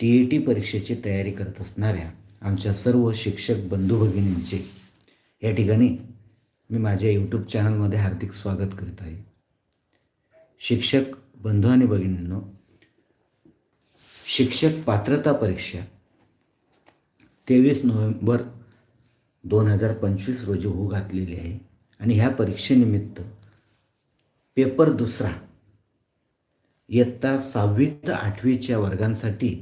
T E T परीक्षेची तयारी करत असणाऱ्या आमच्या सर्व शिक्षक बंधू भगिनींचे या ठिकाणी मी माझ्या यूट्यूब चॅनलमध्ये हार्दिक स्वागत करीत आहे. शिक्षक बंधू आणि भगिनींनो शिक्षक पात्रता परीक्षा तेवीस नोव्हेंबर दोन हजार पंचवीस रोजी होऊ घातलेली आहे आणि ह्या परीक्षेनिमित्त पेपर दुसरा इयत्ता सहावी ते आठवीच्या वर्गांसाठी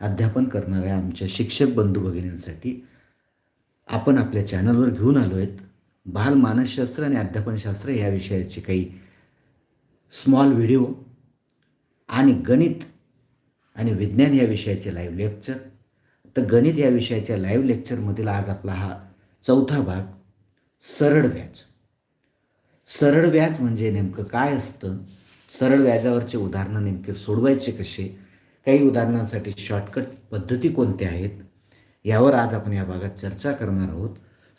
अध्यापन करणाऱ्या आमच्या शिक्षक बंधू भगिनींसाठी आपण आपल्या चॅनलवर घेऊन आलो आहेत. बाल मानसशास्त्र आणि अध्यापनशास्त्र या विषयाचे काही स्मॉल व्हिडिओ आणि गणित आणि विज्ञान या विषयाचे लाईव्ह लेक्चर तर गणित या विषयाच्या लाईव्ह लेक्चरमधील आज आपला हा चौथा भाग सरळ व्याज. सरळ व्याज म्हणजे नेमकं काय असतं? सरळ व्याजावरचे उदाहरणं नेमके सोडवायचे कसे? काही उदाहरणांसाठी शॉर्टकट पद्धती कोणत्या आहेत? यावर आज आपण या भागात चर्चा करणार आहोत.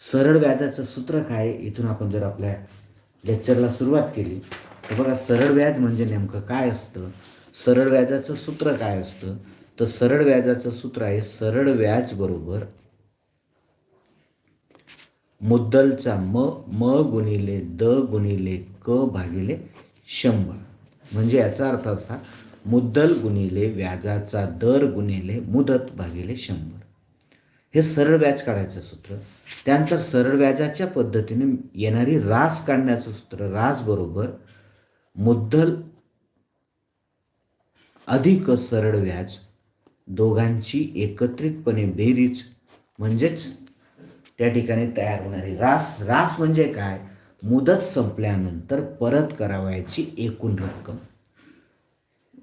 सरळ व्याजाचं सूत्र काय? आहे? इथून आपण जर आपल्या लेक्चरला सुरुवात केली तर बघा सरळ व्याज म्हणजे नेमकं काय असतं? सरळ व्याजाचं सूत्र काय असतं? तर सरळ व्याजाचं सूत्र आहे सरळ व्याज बरोबर मुद्दलचा म म गुणिले द गुणिले क भागिले शंभर. म्हणजे याचा अर्थ असा मुद्दल गुणिले व्याजाचा दर गुणिले मुदत भागिले शंभर. हे सरळ व्याज काढायचं सूत्र. त्यानंतर सरळ व्याजाच्या पद्धतीने येणारी रास काढण्याचं सूत्र. रास बरोबर मुद्दल अधिक सरळ व्याज दोघांची एकत्रितपणे बेरीज म्हणजेच त्या ठिकाणी तयार होणारी रास. रास म्हणजे काय? मुदत संपल्यानंतर परत करावयाची एकूण रक्कम.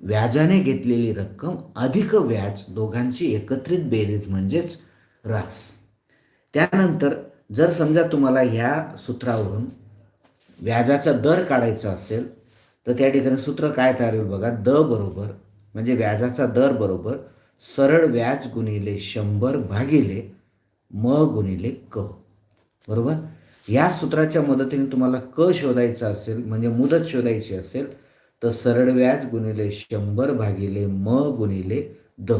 व्याजाने घेतलेली रक्कम अधिक व्याज दोघांची एकत्रित बेरीज म्हणजेच रास त्यानंतर जर समजा तुम्हाला ह्या सूत्रावरून व्याजाचा दर काढायचा असेल तर त्या ठिकाणी सूत्र काय तयार होईल बघा. द बरोबर म्हणजे व्याजाचा दर बरोबर सरळ व्याज गुणिले शंभर भागिले म गुणिले क. बरोबर? या सूत्राच्या मदतीने तुम्हाला क शोधायचा असेल म्हणजे मुदत शोधायची असेल तर सरळ व्याज गुणिले शंभर भागिले म गुणिले द.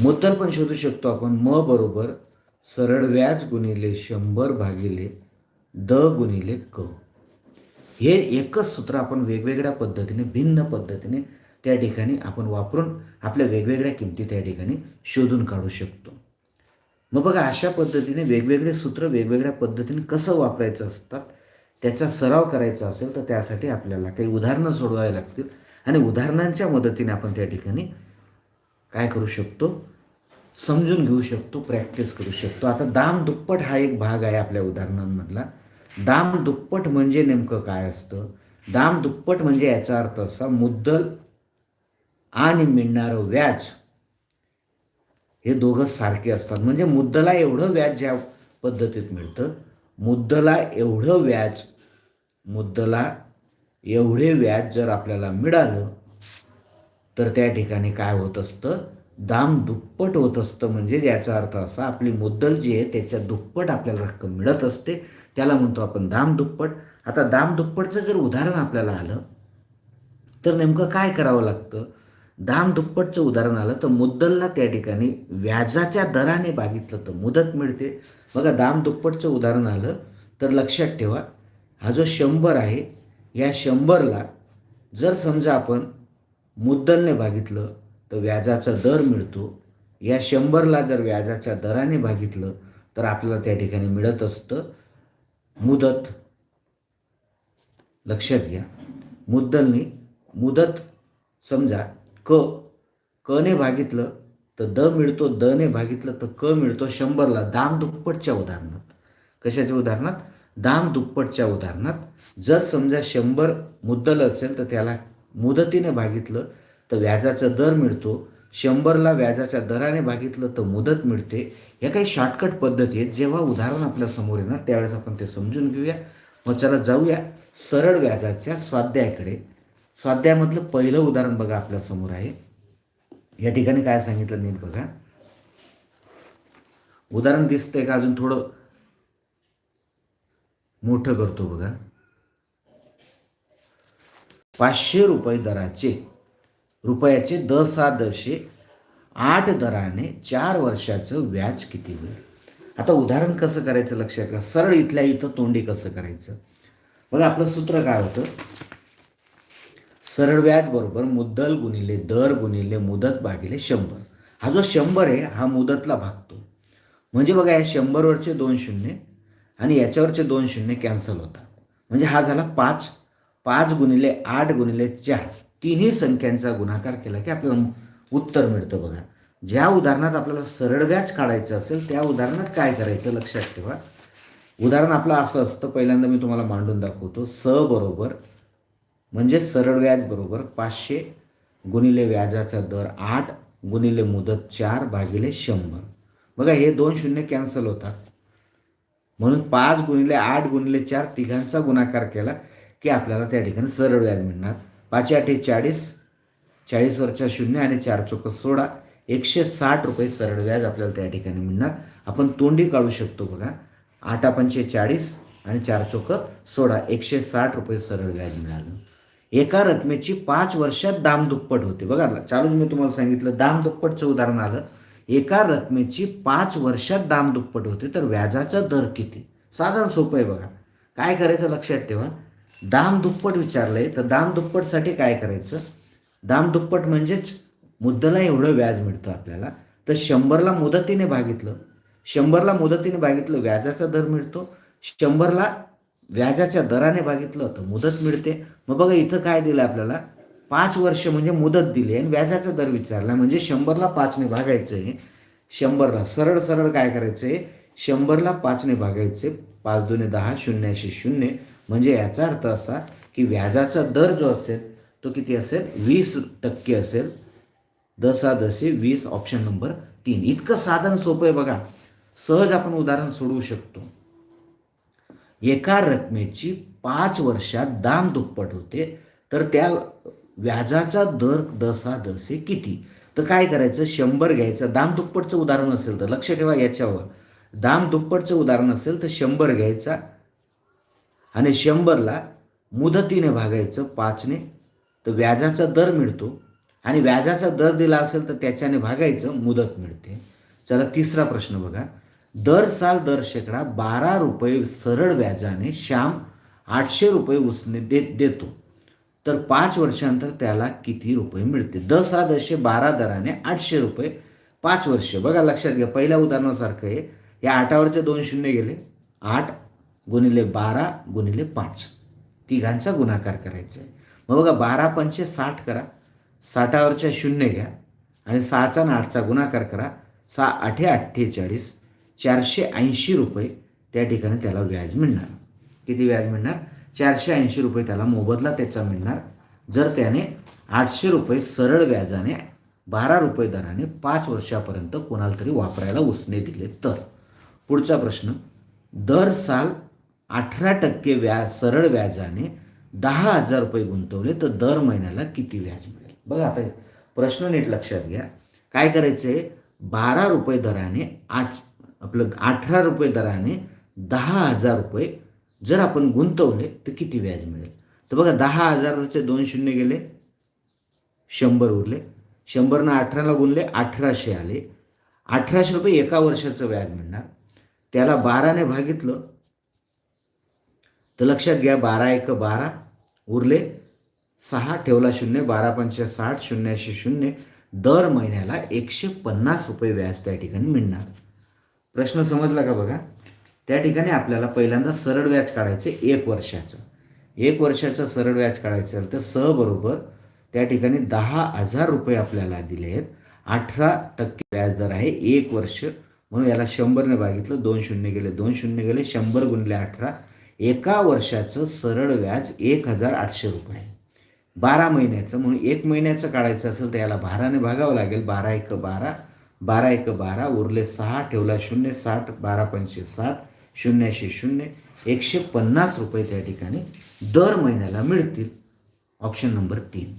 मुद्दल पण शोधू शकतो आपण. म बरोबर सरळ व्याज गुणिले शंभर भागिले द गुणिले क. हे एकच सूत्र आपण वेगवेगळ्या पद्धतीने भिन्न पद्धतीने त्या ठिकाणी आपण वापरून आपल्या वेगवेगळ्या किमती त्या ठिकाणी शोधून काढू शकतो. मग बघा अशा पद्धतीने वेगवेगळे सूत्र वेगवेगळ्या पद्धतीने कसं वापरायचं असतात? त्याचा सराव करायचा असेल तर त्यासाठी आपल्याला काही उदाहरणं सोडवावी लागतील. आणि उदाहरणांच्या मदतीने आपण त्या ठिकाणी काय करू शकतो? समजून घेऊ शकतो प्रॅक्टिस करू शकतो. आता दाम दुप्पट हा एक भाग आहे आपल्या उदाहरणांमधला. दाम दुप्पट म्हणजे नेमकं काय असतं? दाम दुप्पट म्हणजे याचा अर्थ असा मुद्दल आणि मिळणारं व्याज हे दोघं सारखे असतात. म्हणजे मुद्दला एवढं व्याज ज्या पद्धतीत मिळतं मुद्दला एवढं व्याज मुद्दला एवढे व्याज जर आपल्याला मिळालं तर त्या ठिकाणी काय होत असतं? दाम दुप्पट होत असतं. म्हणजे याचा अर्थ असा आपली मुद्दल जी आहे त्याच्या दुप्पट आपल्याला रक्कम मिळत असते. त्याला म्हणतो आपण दाम दुप्पट. आता दाम दुप्पटचं जर उदाहरण आपल्याला आलं तर नेमकं काय करावं लागतं? दाम दुप्पटचं उदाहरण आलं तर मुद्दलला त्या ठिकाणी व्याजाच्या दराने बघितलं तर मुदत मिळते. बघा दाम दुप्पटचं उदाहरण आलं तर लक्षात ठेवा हा जो शंभर आहे या शंभरला जर समजा आपण मुद्दलने भागितलं तर व्याजाचा दर मिळतो. या शंभरला जर व्याजाच्या दराने भागितलं तर आपल्याला त्या ठिकाणी मिळत असतं. मुदत लक्षात घ्या. मुद्दलने मुदत समजा क कने भागितलं तर द मिळतो दने भागितलं तर क मिळतो शंभरला. दाम दुप्पटच्या उदाहरणात. कशाच्या उदाहरणात? दाम दुप्पटच्या उदाहरणात जर समजा शंभर मुद्दल असेल तर त्याला मुदतीने भागितलं तर व्याजाचा दर मिळतो. शंभरला व्याजाच्या दराने भागितलं तर मुदत मिळते. ह्या काही शॉर्टकट पद्धती आहेत. जेव्हा उदाहरण आपल्यासमोर येणार त्यावेळेस आपण ते समजून घेऊया. मग चला जाऊया सरळ व्याजाच्या स्वाध्यायाकडे. स्वाध्यायामधलं पहिलं उदाहरण बघा आपल्यासमोर आहे. या ठिकाणी काय सांगितलं नीट बघा. उदाहरण दिसतंय का? अजून थोडं मोठं करतो बघा. पाचशे रुपये दराचे रुपयाचे द दशे आठ दराने चार वर्षाचं व्याज किती होईल? आता उदाहरण कसं करायचं लक्षात घ्या सरळ इथल्या इथं तोंडी कसं करायचं? बघा आपलं सूत्र काय होतं? सरळ व्याज बरोबर मुद्दल गुणिले दर गुणिले मुदत भागिले शंभर. हा जो शंभर आहे हा मुदतला भागतो. म्हणजे बघा या शंभरवरचे दोन शून्य आणि याच्यावरचे दोन शून्य कॅन्सल होतात. म्हणजे हा झाला पाच पाच गुणिले आठ गुणिले चार. तिन्ही संख्यांचा गुणाकार केला की आपल्याला उत्तर मिळतं बघा. ज्या उदाहरणात आपल्याला सरळ व्याज काढायचं असेल त्या उदाहरणात काय करायचं लक्षात ठेवा. उदाहरण आपलं असं असतं पहिल्यांदा मी तुम्हाला मांडून दाखवतो. स बरोबर म्हणजे सरळ व्याज बरोबर पाचशे गुणिले व्याजाचा दर आठ गुणिले मुदत चार भागिले शंभर. बघा हे दोन शून्य कॅन्सल होतात. म्हणून पाच गुणिले आठ गुणिले चार तिघांचा गुणाकार केला की आपल्याला त्या ठिकाणी सरळ व्याज मिळणार. पाचशे आठे चाळीस. चाळीसवरच्या शून्य आणि चार चौक सोळा. एकशे साठ रुपये सरळ व्याज आपल्याला त्या ठिकाणी मिळणार. आपण तोंडी काढू शकतो बघा. आठ पंचे चाळीस आणि चार चौक सोळा. एकशे साठ रुपये सरळ व्याज मिळालं. एका रकमेची पाच वर्षात दाम दुप्पट होते. बघा चालूच मी तुम्हाला सांगितलं दाम दुप्पटचं उदाहरण आलं. एका रकमेची पाच वर्षात दाम दुप्पट होते तर व्याजाचा दर किती? साधारण सोपं आहे बघा. काय करायचं लक्षात ठेवा. दाम दुप्पट विचारलंय तर दाम दुप्पटसाठी काय करायचं? दाम दुप्पट म्हणजेच मुद्दला एवढं व्याज मिळतं आपल्याला. तर शंभरला मुदतीने भागितलं. शंभरला मुदतीने भागितलं व्याजाचा दर मिळतो. शंभरला व्याजाच्या दराने भागितलं तर मुदत मिळते. मग बघा इथं काय दिलं आपल्याला? पाच वर्ष म्हणजे मुदत दिली आणि व्याजाचा दर विचारला. म्हणजे शंभरला पाचने भागायचं. आहे शंभरला सरळ सरळ काय करायचं? आहे शंभरला पाचने भागायचे. पाच दोन दहा शून्याशी शून्य. म्हणजे याचा अर्थ असा की व्याजाचा दर जो असेल तो किती असेल? वीस टक्के असेल. दसा दसे वीस ऑप्शन नंबर तीन. इतकं साधन सोपं आहे बघा. सहज आपण उदाहरण सोडवू शकतो. एका रकमेची पाच वर्षात दाम दुप्पट होते. तर त्या व्याजाचा दर दसादसे किती? तर काय करायचं? शंभर घ्यायचं. दाम दुप्पटचं उदाहरण असेल तर लक्ष ठेवा याच्यावर. दाम दुप्पटचं उदाहरण असेल तर शंभर घ्यायचा आणि शंभरला मुदतीने भागायचं पाचने. तर व्याजाचा दर मिळतो आणि व्याजाचा दर दिला असेल तर त्याच्याने भागायचं मुदत मिळते. चला तिसरा प्रश्न बघा. दर साल दर शेकडा बारा रुपये सरळ व्याजाने श्याम आठशे रुपये उसने दे देतो. तर पाच वर्षानंतर त्याला किती रुपये मिळते? दसा दशे बारा दराने आठशे रुपये. पाच वर्ष. बघा लक्षात घ्या. पहिल्या उदाहरणासारखं आहे या आठावरचे दोन शून्य गेले. आठ गुणिले बारा गुणिले पाच. तिघांचा गुणाकार करायचा आहे. मग बघा बारा पंचे साठ करा. साठावरच्या शून्य घ्या. आणि सहाचा आणि आठचा गुणाकार करा. सहा आठे अठ्ठेचाळीस. चारशे ऐंशी रुपये त्या ठिकाणी त्याला व्याज मिळणार. किती व्याज मिळणार? चारशे ऐंशी रुपये त्याला मोबदला त्याचा मिळणार. जर त्याने आठशे रुपये सरळ व्याजाने बारा रुपये दराने पाच वर्षापर्यंत कोणाला तरी वापरायला उसने दिले तर? पुढचा प्रश्न. दर साल अठरा टक्के व्याज सरळ व्याजाने दहा हजार रुपये गुंतवले तर दर महिन्याला किती व्याज मिळेल? बघा आता प्रश्न नीट लक्षात घ्या. काय करायचं आहे बारा रुपये दराने आठ आपलं अठरा रुपये दराने दहा हजार रुपये जर आपण गुंतवले तर किती व्याज मिळेल? तर बघा दहा हजारचे दोन शून्य गेले शंभर उरले. शंभरनं अठराला गुणले अठराशे आले. अठराशे रुपये एका वर्षाचं व्याज मिळणार. त्याला बाराने भागितलं तर लक्षात घ्या बारा एक बारा उरले सहा ठेवला शून्य बारा पंचे साठ शून्याशे शून्य. दर महिन्याला एकशे पन्नास रुपये व्याज त्या ठिकाणी मिळणार. प्रश्न समजला का बघा? त्या ठिकाणी आपल्याला पहिल्यांदा सरळ व्याज काढायचं एक वर्षाचं. एक वर्षाचं सरळ व्याज काढायचं असेल तर स बरोबर त्या ठिकाणी दहा हजार रुपये आपल्याला दिले आहेत. अठरा टक्के व्याजदर आहे एक वर्ष. म्हणून याला शंभरने भागितलं दोन शून्य गेले दोन शून्य गेले शंभर गुणले अठरा. एका वर्षाचं सरळ व्याज एक हजार आठशे रुपये बारा महिन्याचं म्हणून एक महिन्याचं काढायचं असेल तर याला बाराने भागावं लागेल. बारा एक बारा बारा एक बारा उरले सहा ठेवला शून्य साठ बारा पंचवीस साठ. शून्याशे शून्य एकशे पन्नास रुपये त्या ठिकाणी दर महिन्याला मिळतील. ऑप्शन नंबर तीन.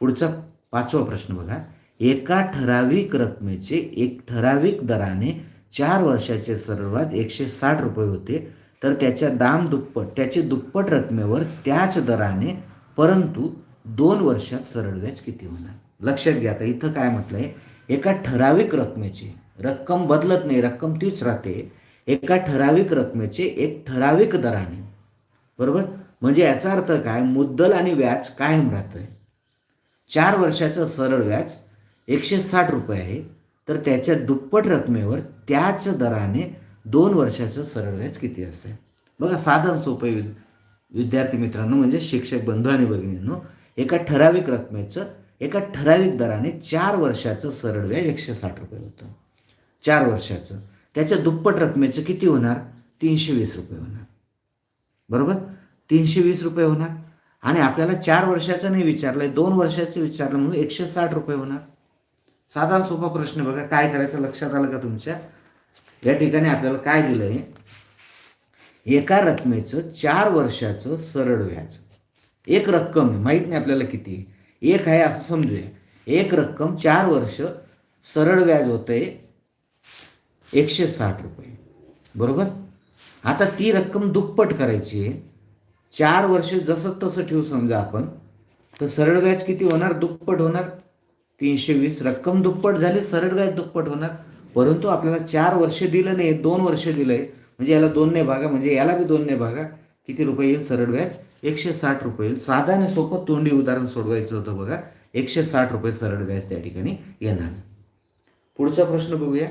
पुढचा पाचवा प्रश्न बघा. एका ठराविक रकमेचे एक ठराविक दराने चार वर्षाचे सर्वात एकशे साठ रुपये होते. तर त्याच्या दाम दुप्पट त्याचे दुप्पट रकमेवर त्याच दराने परंतु दोन वर्षात सरळ व्याज किती होणार? लक्षात घ्या आता इथं काय म्हटलंय? एका ठराविक रकमेची रक्कम बदलत नाही रक्कम तीच राहते. एका ठराविक रकमेचे एक ठराविक दराने. बरोबर? म्हणजे याचा अर्थ काय? मुद्दल आणि व्याज कायम राहतंय. चार वर्षाचं सरळ व्याज एकशे साठ रुपये आहे. तर त्याच्या दुप्पट रकमेवर त्याच दराने दोन वर्षाचं सरळ व्याज किती असेल बघा साधन सोपं विद- विद्यार्थी मित्रांनो म्हणजे शिक्षक बंधू आणि भगिनींनो एका ठराविक रकमेचं एका ठराविक दराने चार वर्षाचं सरळ व्याज एकशे साठ रुपये होतं. चार वर्षाचं. त्याच्या दुप्पट रकमेचं किती होणार? तीनशे वीस रुपये होणार. बरोबर? तीनशे वीस रुपये होणार. आणि आपल्याला चार वर्षाचं नाही विचारलंय दोन वर्षाचं विचारलं म्हणून एकशे साठ रुपये होणार. साधा सोपा प्रश्न बघा काय करायचं लक्षात आलं का तुमच्या? या ठिकाणी आपल्याला काय दिलंय? एका रकमेचं चार वर्षाचं सरळ व्याज. एक रक्कम माहीत नाही आपल्याला किती. एक आहे असं समजूया. एक रक्कम चार वर्ष सरळ व्याज होतंय एकशे साठ रुपये. बरोबर? आता ती रक्कम दुप्पट करायची आहे. चार वर्ष जसं तसं ठेवू समजा आपण तर सरळ व्याज किती होणार? दुप्पट होणार. तीनशे वीस. रक्कम दुप्पट झाली सरळ व्याज दुप्पट होणार. परंतु आपल्याला चार वर्ष दिलं नाही दोन वर्ष दिलंय. म्हणजे याला दोनने भागा म्हणजे याला बी दोनने भागा. किती रुपये येईल? सरळ व्याज. एकशे साठ रुपये येईल. साधा आणि सोपं तोंडी उदाहरण सोडवायचं होतं बघा. एकशे साठ रुपये सरळ व्याज त्या ठिकाणी येणार. पुढचा प्रश्न बघूया.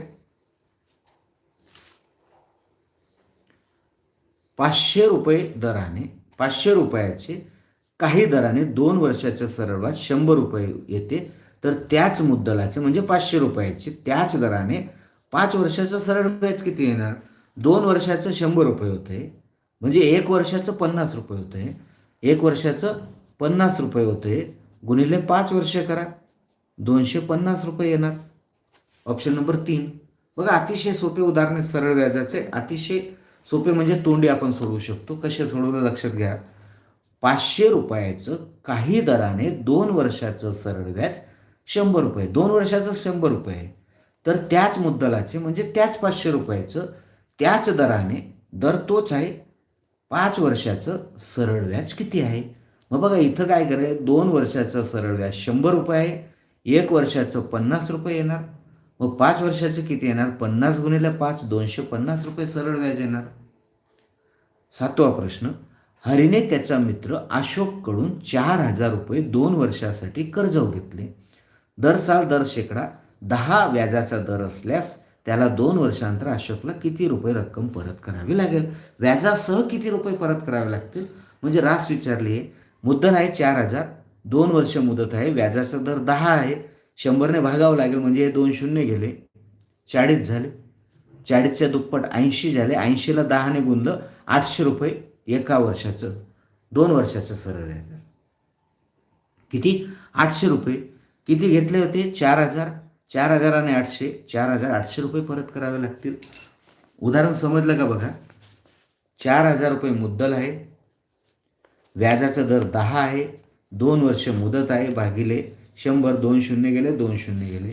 पाचशे रुपये दराने पाचशे रुपयाचे काही दराने दोन वर्षाच्या सरळ शंभर रुपये येते. तर त्याच मुद्दलाचे म्हणजे पाचशे रुपयाचे त्याच दराने पाच वर्षाचं सरळ व्याज किती येणार? दोन वर्षाचं शंभर रुपये होते. म्हणजे एक वर्षाचं पन्नास रुपये होते. एक वर्षाचं पन्नास रुपये होते. गुणिले पाच वर्ष करा. दोनशे पन्नास रुपये येणार. ऑप्शन नंबर तीन. बघा अतिशय सोपे उदाहरणे सरळ व्याजाचे अतिशय सोपे म्हणजे तोंडी आपण सोडवू शकतो. कसे सोडवलं लक्षात घ्या. पाचशे रुपयाचं काही दराने दोन वर्षाचं सरळ व्याज शंभर रुपये. दोन वर्षाचं शंभर रुपये. आहे. तर त्याच मुद्दलाचे म्हणजे त्याच पाचशे रुपयाचं त्याच दराने दर तोच आहे. पाच वर्षाचं सरळ व्याज किती आहे? मग बघा इथं काय करायचं? दोन वर्षाचं सरळ व्याज शंभर रुपये आहे. एक वर्षाचं पन्नास रुपये येणार. मग पाच वर्षाचं किती येणार? पन्नास गुणिले पाच दोनशे पन्नास रुपये सरळ व्याज येणार. सातवा प्रश्न. हरीने त्याचा मित्र अशोककडून चार हजार रुपये दोन वर्षासाठी कर्ज घेतले. दर साल दर शेकडा दहा व्याजाचा दर असल्यास त्याला दोन वर्षानंतर अशोकला किती रुपये रक्कम परत करावी लागेल? व्याजासह किती रुपये परत करावे लागतील? म्हणजे रास विचारली आहे मुद्दल आहे चार हजार दोन वर्ष मुदत आहे व्याजाचा दर दहा आहे. शंभरने भागावं लागेल म्हणजे हे दोन शून्य गेले. चाळीस झाले. चाळीसच्या दुप्पट ऐंशी झाले. ऐंशीला दहाने गुणलं. आठशे रुपये एका वर्षाचं दोन वर्षाचं सरळ आहे. किती? आठशे रुपये. किती घेतले होते? चार हजार. चार हजार आणि आठशे. चार हजार आठशे रुपये परत करावे लागतील. उदाहरण समजलं का बघा? चार हजार रुपये मुद्दल आहे. व्याजाचा दर दहा आहे. दोन वर्ष मुदत आहे. भागिले शंभर दोन शून्य गेले दोन शून्य गेले.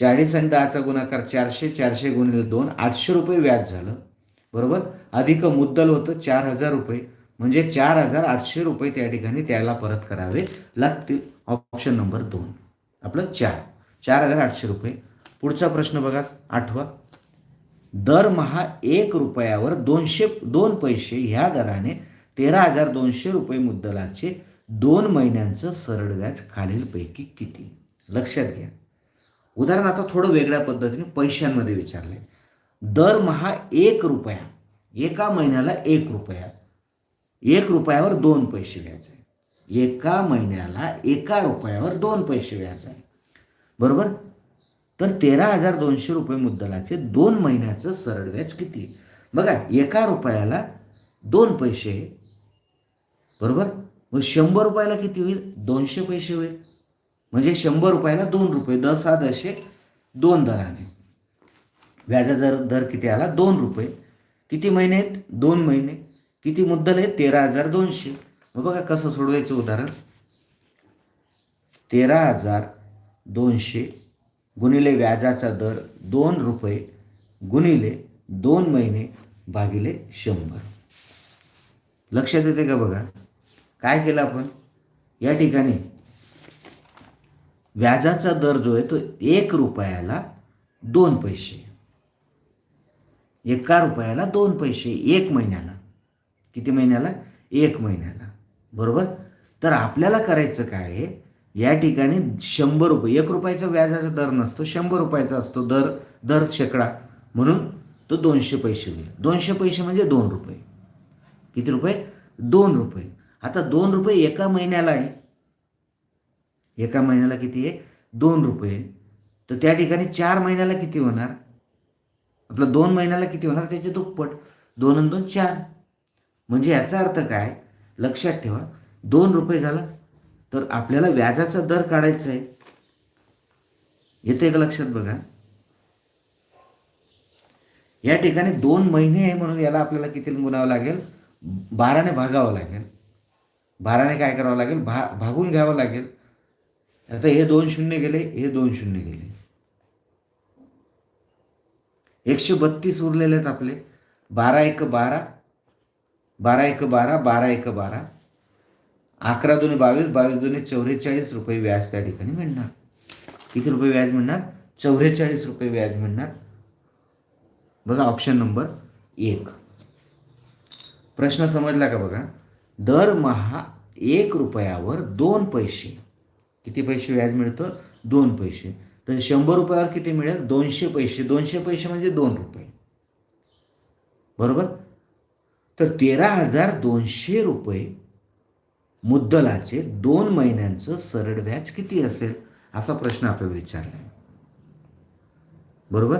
चाळीस आणि दहाचा गुणाकार चारशे चारशे गुणिले दोन आठशे रुपये व्याज झालं. बरोबर? अधिक मुद्दल होतं चार हजार रुपये. म्हणजे चार हजार आठशे रुपये त्या ठिकाणी त्याला परत करावे लागतील. ऑप्शन नंबर दोन. आपलं चार. चार हजार आठशे रुपये. पुढचा प्रश्न बघा आठवा. दरमहा एक रुपयावर दोनशे दोन पैसे ह्या दराने तेरा हजार दोनशे रुपये मुद्दलाचे दोन महिन्यांचं सरळ व्याज खालीलपैकी किती? लक्षात घ्या. उदाहरण आता थोडं वेगळ्या पद्धतीने पैशांमध्ये विचारलंय दरमहा एक रुपया. एका महिन्याला एक रुपया. एक रुपयावर दोन पैसे व्याज आहे एका महिन्याला एका रुपयावर दोन पैसे व्याज आहे बरोबर? तर तेरा हजार दोनशे रुपये मुद्दलाचे दोन महिन्याचं सरळ व्याज किती? बघा एका रुपयाला दोन पैसे. बरोबर? मग शंभर रुपयाला किती होईल? दोनशे पैसे होईल. म्हणजे शंभर रुपयाला दोन रुपये. दस दशे दोन दराने. व्याजाचा दर दर किती आला? दोन रुपये. किती महिने आहेत? दोन महिने. किती मुद्दल आहे तेरा हजार दोनशे. मग बघा कसं सोडवायचं उदाहरण. तेरा हजार दोनशे गुणिले व्याजाचा दर दोन रुपये गुणिले दोन महिने भागिले शंभर. लक्षात येते का बघा? काय केलं आपण? या ठिकाणी व्याजाचा दर जो आहे तो एक रुपयाला दोन पैसे. एका रुपयाला दोन पैसे एक महिन्याला. किती महिन्याला? एक महिन्याला. बरोबर? तर आपल्याला करायचं काय आहे? या ठिकाणी शंभर रुपये एक रुपयाचा व्याजाचा दर नसतो शंभर रुपयाचा असतो दर दर शेकडा. म्हणून तो दोनशे पैसे होईल. दोनशे पैसे म्हणजे दोन रुपये. किती रुपये? दोन रुपये. आता दोन रुपये एका महिन्याला आहे. एका महिन्याला किती आहे? दोन रुपये. तर त्या ठिकाणी चार महिन्याला किती होणार? आपलं दोन महिन्याला किती होणार? त्याचे दुप्पट. दोन आणि दोन चार. म्हणजे याचा अर्थ काय? लक्षात ठेवा. दोन रुपये झाला तर आपल्याला व्याजाचा दर काढायचा आहे. येते का लक्षात बघा? या ठिकाणी दोन महिने आहे म्हणून याला आपल्याला किती गुणावं लागेल? बाराने भागावं लागेल. बाराने काय करावं लागेल? भा भागून घ्यावं लागेल. आता हे दोन शून्य गेले हे दोन शून्य गेले. एकशे बत्तीस उरलेले आहेत आपले. बारा एक बारा बारा एक बारा बारा एक बारा. अकरा दोन्ही बावीस बावीस दोन्ही चौवेचाळीस रुपये व्याज त्या ठिकाणी मिळणार. किती रुपये व्याज मिळणार? चौवेचाळीस रुपये व्याज मिळणार. बघा ऑप्शन नंबर एक. प्रश्न समजला का बघा? दरमहा एक रुपयावर दोन पैसे. किती पैसे व्याज मिळतं? दोन पैसे. तर शंभर रुपयावर किती मिळेल? दोनशे पैसे. दोनशे पैसे म्हणजे दोन रुपये. बरोबर? तर तेरा हजार दोनशे रुपये मुद्दलाचे दोन महिन्यांचं सरळ व्याज किती असेल? असा प्रश्न आपल्याला विचारला आहे. बरोबर?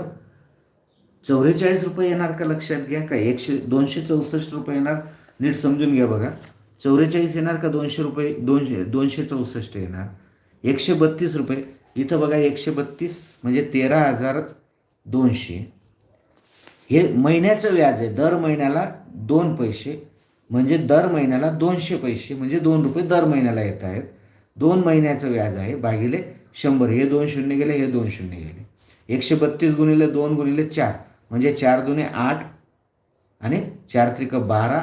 चौवेचाळीस रुपये येणार का लक्षात घ्या का? एकशे दोनशे चौसष्ट रुपये येणार? नीट समजून घ्या बघा. चौवेचाळीस येणार का दोनशे रुपये? दोनशे दोनशे चौसष्ट येणार. एकशे बत्तीस रुपये. इथं बघा एकशे बत्तीस म्हणजे तेरा हजार दोनशे. हे महिन्याचं व्याज आहे. दर महिन्याला दोन पैसे म्हणजे दर महिन्याला दोनशे पैसे म्हणजे दोन रुपये दर महिन्याला येत आहेत. दोन महिन्याचं व्याज आहे. भागिले शंभर. हे दोन शून्य गेले हे दोन शून्य गेले. एकशे बत्तीस गुणिले दोन गुणिले चार म्हणजे चार दुने आठ आणि चार त्रिक बारा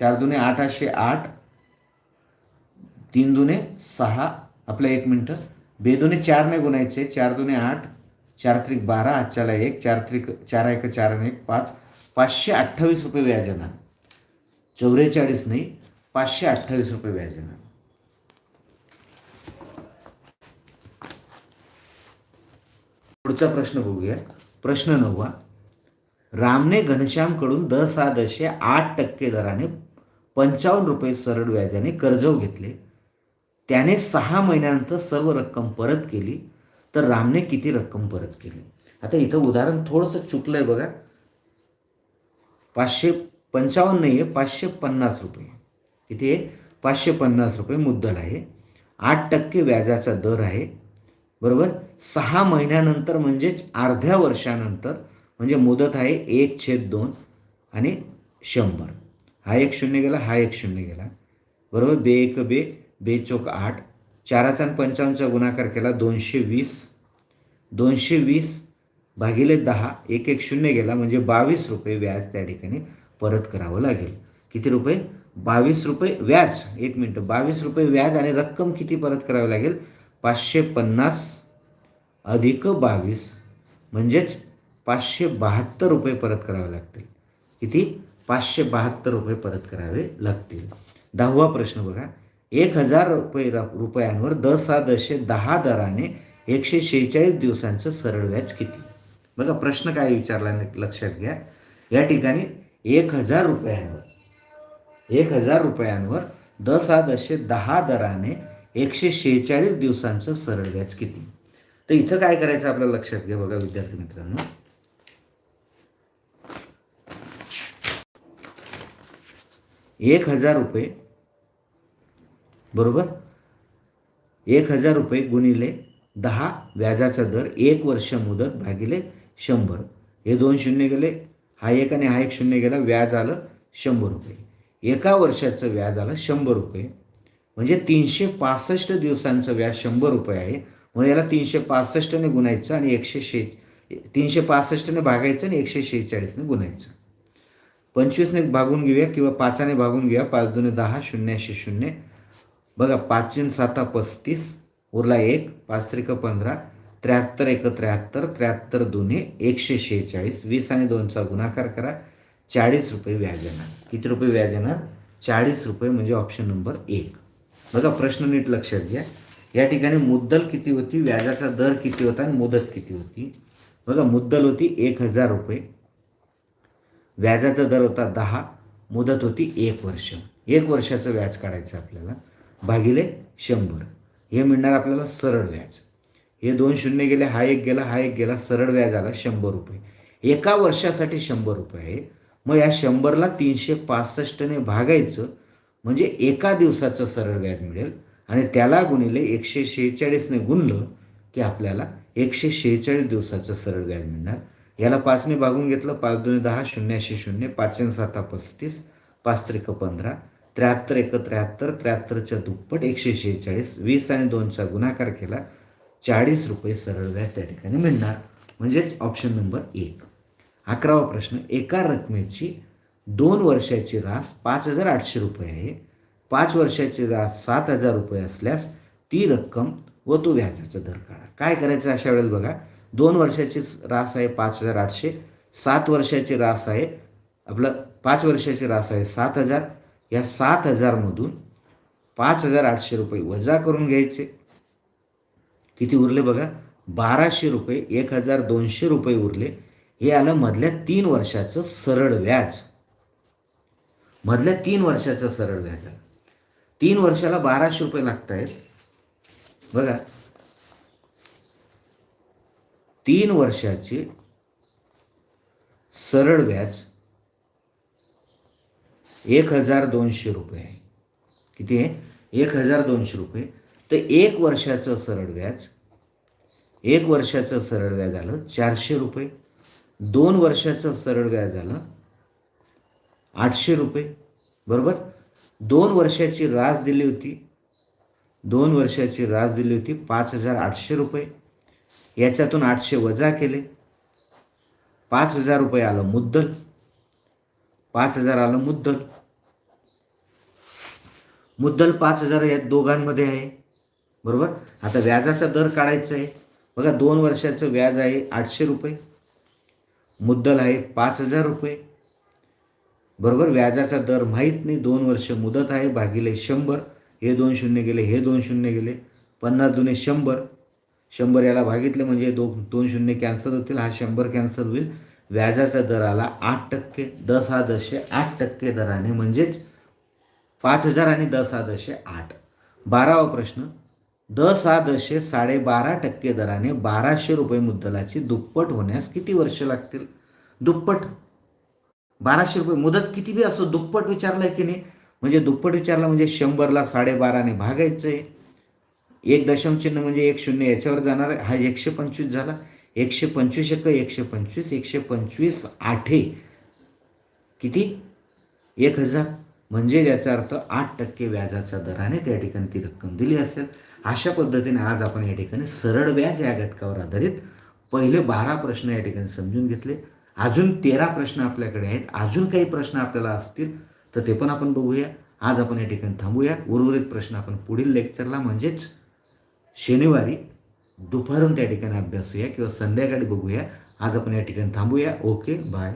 चार दुने आठ आठ. तीन दुने सहा. आपलं एक मिनटं. बेदुने चारने गुणायचे. चार दुने आठ. चार त्रिक बारा. आजच्याला एक. चार त्रिक चार एक चार एक पाच. पाचशे अठ्ठावीस रुपये व्याज येणार. चौवेचाळीस नाही. पाचशे अठ्ठावीस रुपये व्याज येणार. पुढचा प्रश्न बघूया. प्रश्न नववा. रामने घनश्यामकडून दहा दशे आठ टक्के दराने पंचावन्न रुपये सरळ व्याजाने कर्ज घेतले. त्याने सहा महिन्यानंतर सर्व रक्कम परत केली. तर रामने किती रक्कम परत केली? आता इथं उदाहरण थोडंसं चुकलं आहे बघा. पाचशे पंचावन्न नाही आहे पाचशे पन्नास रुपये. किती आहे पाचशे पन्नास रुपये मुद्दल आहे. आठ टक्के व्याजाचा दर आहे. बरोबर? सहा महिन्यानंतर म्हणजेच अर्ध्या वर्षानंतर म्हणजे मुदत आहे एक छेद दोन आणि शंभर. हा एक शून्य गेला हा एक शून्य गेला. बरोबर? बे एक बे बे चौक आठ. चाराचा आणि पंचावन्नचा गुणाकार केला दोनशे वीस. दोनशे वीस भागिले दहा एक एक शून्य गेला म्हणजे बावीस रुपये व्याज त्या ठिकाणी परत करावं लागेल. किती रुपये? बावीस रुपये व्याज. एक मिनटं. बावीस रुपये व्याज आणि रक्कम किती परत करावी लागेल? पाचशे पन्नास अधिक बावीस म्हणजेच पाचशे बहात्तर रुपये परत करावे लागतील. किती? पाचशे बहात्तर रुपये परत करावे लागतील. दहावा प्रश्न बघा. एक हजार रुपये रुपयांवर दस सहा दशे दहा दराने एकशे शेहेचाळीस दिवसांचं सरळ व्याज किती? बघा प्रश्न काय विचारला लक्षात घ्या. या ठिकाणी एक हजार रुपयांवर एक हजार रुपयांवर दसा सहा दशे दहा दराने एकशे शेहेचाळीस दिवसांचं सरळ व्याज किती? तर इथं काय करायचं आपल्याला लक्षात घ्या बघा विद्यार्थी मित्रांनो. एक हजार रुपये. बरोबर? एक हजार रुपये गुणिले दहा व्याजाचा दर एक वर्ष मुदत भागिले शंभर. हे दोन शून्य गेले हा एक आणि हा एक शून्य गेला व्याज आलं शंभर रुपये. एका वर्षाचं व्याज आलं शंभर रुपये. म्हणजे तीनशे पासष्ट दिवसांचं व्याज शंभर रुपये आहे. म्हणून याला तीनशे पासष्टने गुणायचं आणि एकशे शे तीनशे पासष्टने भागायचं आणि एकशे शेहेचाळीसने गुणायचं. पंचवीसने भागून घेऊया किंवा पाचाने भागून घेऊया. पाच दोन दहा शून्यशे शून्य. बघा पाचीन साता पस्तीस उरला एक पाच त्रिक पंधरा त्र्याहत्तर एक त्र्याहत्तर त्र्याहत्तर दोन्ही एकशे शेहेचाळीस. वीस आणि दोनचा गुणाकार करा. चाळीस रुपये व्याज येणार. किती रुपये व्याज येणार? चाळीस रुपये म्हणजे ऑप्शन नंबर एक. बघा प्रश्न नीट लक्षात घ्या. या ठिकाणी मुद्दल किती होती? व्याजाचा दर किती होता? आणि मुदत किती होती? बघा मुद्दल होती एक हजार रुपये. व्याजाचा दर होता दहा मुदत होती एक वर्ष. एक वर्षाचं व्याज काढायचं आपल्याला भागिले शंभर. हे मिळणार आपल्याला सरळ व्याज. हे दोन शून्य गेले हा एक गेला हा एक गेला सरळ व्याज आला शंभर रुपये. एका वर्षासाठी शंभर रुपये. आहे मग या शंभरला तीनशे पासष्टने भागायचं म्हणजे एका दिवसाचं सरळ व्याज मिळेल. आणि त्याला गुणिले एकशे शेहेचाळीसने गुणलं की आपल्याला एकशे शेहेचाळीस दिवसाचं सरळ व्याज मिळणार. याला पाचने भागून घेतलं पाच दोन दहा शून्याशे शून्य पाचशे साता पस्तीस पाच त्रिक पंधरा त्र्याहत्तर एक त्र्याहत्तर त्र्याहत्तरच्या दुप्पट एकशे शेहेचाळीस वीस आणि दोनचा गुणाकार केला चाळीस रुपये सरळ व्याज त्या ठिकाणी मिळणार. म्हणजेच ऑप्शन नंबर एक. अकरावा प्रश्न एका रकमेची दोन वर्षाची रास पाच हजार आठशे रुपये आहे. पाच वर्षाची रास सात हजार रुपये असल्यास ती रक्कम व तो व्याजाचा दर काढा. काय करायचं अशा वेळेला बघा? दोन वर्षाची रास आहे पाच हजार आठशे सात वर्षाची रास आहे आपलं पाच वर्षाची रास आहे सात हजार. या सात हजारमधून पाच हजार आठशे रुपये वजा करून घ्यायचे. किती उरले बघा? बाराशे रुपये एक हजार दोनशे रुपये उरले. हे आलं मधल्या तीन वर्षाचं सरळ व्याज. मधल्या तीन वर्षाचं सरळ व्याज आलं. तीन वर्षाला बाराशे रुपये लागत आहेत बघा तीन वर्षाचे सरळ व्याज एक हजार दोनशे रुपये आहे. किती आहे? एक हजार दोनशे रुपये. तर एक वर्षाचं सरळ व्याज एक वर्षाचं सरळ व्याज आलं चारशे रुपये. दोन वर्षाचं सरळ व्याज आलं आठशे रुपये. बरोबर? दोन वर्षाची रास दिली होती. दोन वर्षाची रास दिली होती पाच हजार आठशे रुपये. याच्यातून आठशे वजा केले. पाच हजार रुपये आलं मुद्दल. पाच हजार आलं मुद्दल. मुद्दल पाच हजार या दोघांमध्ये आहे. बरोबर? आता व्याजाचा दर काढायचा आहे. बघा दोन वर्षाचं व्याज आहे आठशे रुपये. मुद्दल आहे पाच हजार रुपये. बरोबर? व्याजाचा दर माहीत नाही. दोन वर्ष मुदत आहे. भागिले शंभर. हे दोन शून्य गेले हे दोन शून्य गेले. पन्नास दुने शंभर. शंभर याला भागितलं म्हणजे दो दोन शून्य कॅन्सल होतील. हा शंभर कॅन्सल होईल. व्याजाचा दर आला आठ टक्के दस हा दशे आठ टक्के दराने म्हणजेच पाच हजार आणि दस हा दशे आठ. बारावा प्रश्न दस हा दशे साडेबारा टक्के दराने बाराशे रुपये मुद्दलाची दुप्पट होण्यास किती वर्ष लागतील? दुप्पट. बाराशे रुपये मुदत किती बी असो दुप्पट विचारलं आहे की नाही? म्हणजे दुप्पट विचारलं म्हणजे शंभरला साडेबाराने भागायचं आहे एक दशमचिन्ह म्हणजे एक शून्य. याच्यावर जाणार हा एकशे पंचवीस झाला. एकशे पंचवीस एक एकशे पंचवीस एकशे पंचवीस आठे. किती? एक हजार. म्हणजे याचा अर्थ आठ टक्के व्याजाच्या दराने त्या ठिकाणी ती रक्कम दिली असेल. अशा पद्धतीने आज आपण या ठिकाणी सरळ व्याज या घटकावर आधारित पहिले बारा प्रश्न या ठिकाणी समजून घेतले. अजून तेरा प्रश्न आपल्याकडे आहेत. अजून काही प्रश्न आपल्याला असतील तर ते पण आपण बघूया. आज आपण या ठिकाणी थांबूया. उर्वरित प्रश्न आपण पुढील लेक्चरला म्हणजेच शनिवारी दुपारून त्या ठिकाणी अभ्यासूया किंवा संध्याकाळी बघूया. आज आपण या ठिकाणी थांबूया. Okay bye.